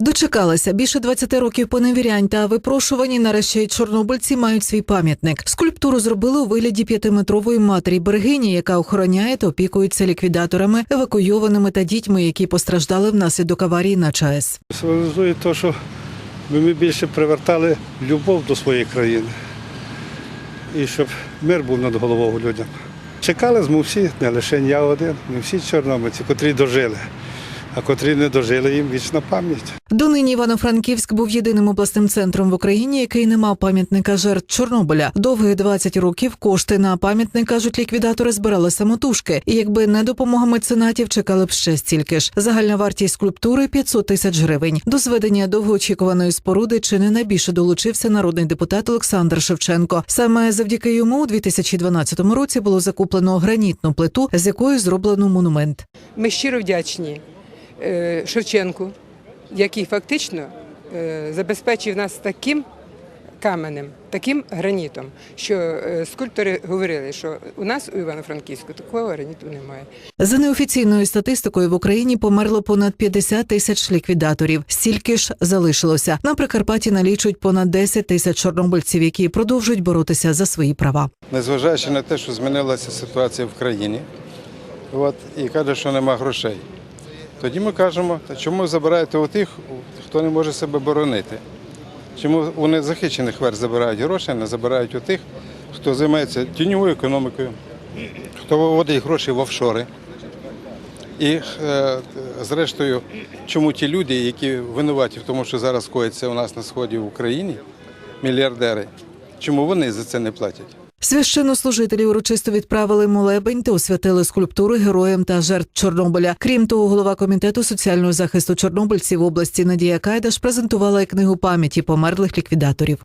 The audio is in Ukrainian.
Дочекалася більше 20 років поневірянь та випрошувані. Нарешті чорнобильці мають свій пам'ятник. Скульптуру зробили у вигляді п'ятиметрової матері берегині, яка охороняє та опікується ліквідаторами, евакуйованими та дітьми, які постраждали внаслідок аварії на ЧАЕС. Символізує те, що ми більше привертали любов до своєї країни і щоб мир був над головою людям. Чекали ми всі, не лише я один, не всі чорнобильці, котрі дожили, а котрі не дожили, їм вічна пам'ять. Донині Івано-Франківськ був єдиним обласним центром в Україні, який не мав пам'ятника жертв Чорнобиля. Довгих 20 років кошти на пам'ятник, кажуть ліквідатори, збирали самотужки. І якби не допомога меценатів, чекали б ще стільки ж. Загальна вартість скульптури 500 тисяч гривень. До зведення довгоочікуваної споруди чи не найбільше долучився народний депутат Олександр Шевченко. Саме завдяки йому у 2012 році було закуплено гранітну плиту, з якої зроблено монумент. Ми щиро вдячні Шевченку, який фактично е, забезпечив нас таким каменем, таким гранітом, що е, скульптори говорили, що у нас у Івано-Франківську такого граніту немає. За неофіційною статистикою в Україні померло понад 50 тисяч ліквідаторів. Стільки ж залишилося. На Прикарпатті налічують понад 10 тисяч чорнобильців, які продовжують боротися за свої права. незважаючи на те, що змінилася ситуація в країні, от, і каже, що нема грошей. Тоді ми кажемо, чому ви забираєте у тих, хто не може себе боронити? Чому у незахищених верст забирають гроші, а не забирають у тих, хто займається тіньовою економікою, хто виводить гроші в офшори. І е, зрештою, чому ті люди, які винуваті в тому, що зараз коїться у нас на сході в Україні, мільярдери, чому вони за це не платять? Священнослужителі урочисто відправили молебень та освятили скульптури героям та жертв Чорнобиля. Крім того, голова комітету соціального захисту чорнобильців області Надія Кайдаш презентувала книгу пам'яті померлих ліквідаторів.